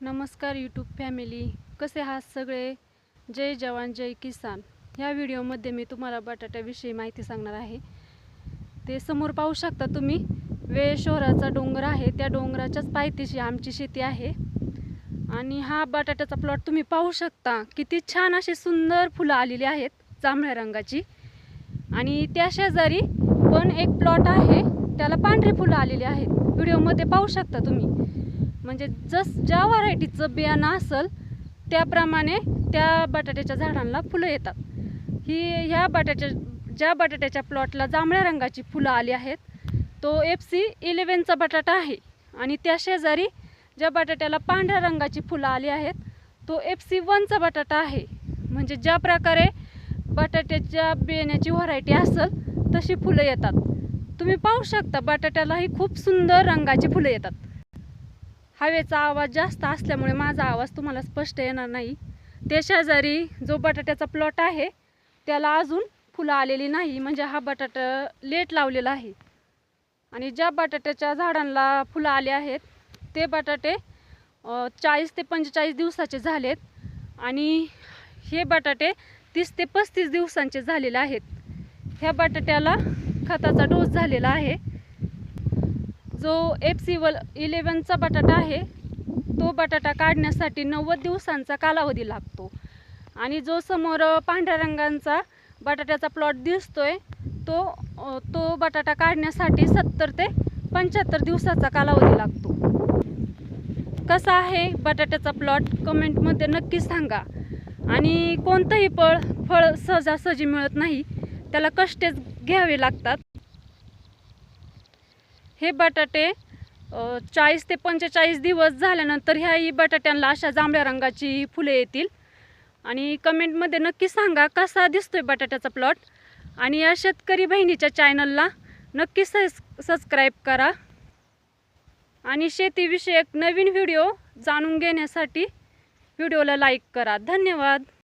नमस्कार YouTube family कसे आहात सगळे? जय जवान जय किसान. ह्या व्हिडिओमध्ये मी तुम्हाला बटाट्याविषयी माहिती सांगणार आहे. ते समोर पाहू शकता तुम्ही. वेळ शहराचा डोंगर आहे. त्या डोंगराच्याच पायथ्याशी आमची शेती आहे. आणि हा बटाट्याचा प्लॉट तुम्ही पाहू शकता. किती छान अशी सुंदर फुलं आलेली आहेत जांभळ्या रंगाची. आणि त्या शेजारी पण एक प्लॉट आहे. त्याला पांढरी फुलं आलेली आहेत. व्हिडिओमध्ये पाहू शकता तुम्ही. म्हणजे जस ज्या व्हरायटीचं बियाणं असेल त्याप्रमाणे त्या बटाट्याच्या झाडांना फुलं येतात. ही ह्या बटाट्या ज्या बटाट्याच्या प्लॉटला जांभळ्या रंगाची फुलं आली आहेत तो एफ सी इलेवनचा बटाटा आहे. आणि त्या शेजारी ज्या बटाट्याला पांढऱ्या रंगाची फुलं आली आहेत तो एफ सी वनचा बटाटा आहे. म्हणजे ज्या प्रकारे बटाट्याच्या बियाण्याची व्हरायटी असेल तशी फुलं येतात. तुम्ही पाहू शकता बटाट्यालाही खूप सुंदर रंगाची फुलं येतात. हवेचा आवाज जास्त असल्यामुळे माझा आवाज तुम्हाला स्पष्ट येणार नाही. ते शेजारी जो बटाट्याचा प्लॉट आहे त्याला अजून फुलं आलेली नाही. म्हणजे हा बटाटा लेट लावलेला आहे. आणि ज्या बटाट्याच्या झाडांना फुलं आले आहेत ते बटाटे चाळीस ते पंचेचाळीस दिवसाचे झालेत. आणि हे बटाटे तीस ते पस्तीस दिवसांचे झालेले आहेत. ह्या बटाट्याला खताचा डोस झालेला आहे. जो एफ सी वल इलेवनचा बटाटा आहे तो बटाटा काढण्यासाठी नव्वद दिवसांचा कालावधी लागतो. आणि जो समोर पांढऱ्या रंगांचा बटाट्याचा प्लॉट दिसतोय तो तो बटाटा काढण्यासाठी सत्तर ते पंच्याहत्तर दिवसाचा कालावधी लागतो. कसा आहे बटाट्याचा प्लॉट कमेंटमध्ये नक्की सांगा. आणि कोणतंही फळ फळ सहजासहजी मिळत नाही त्याला कष्टेच घ्यावे लागतात. हे बटाटे चाळीस ते पंचेचाळीस दिवस झाल्यानंतर ह्याही बटाट्यांना अशा जांभळ्या रंगाची फुले येतील. आणि कमेंटमध्ये नक्की सांगा कसा दिसतोय बटाट्याचा प्लॉट. आणि या शेतकरी बहिणीच्या चॅनलला नक्की सस सबस्क्राईब करा. आणि शेतीविषयक नवीन व्हिडिओ जाणून घेण्यासाठी व्हिडिओला लाईक करा. धन्यवाद.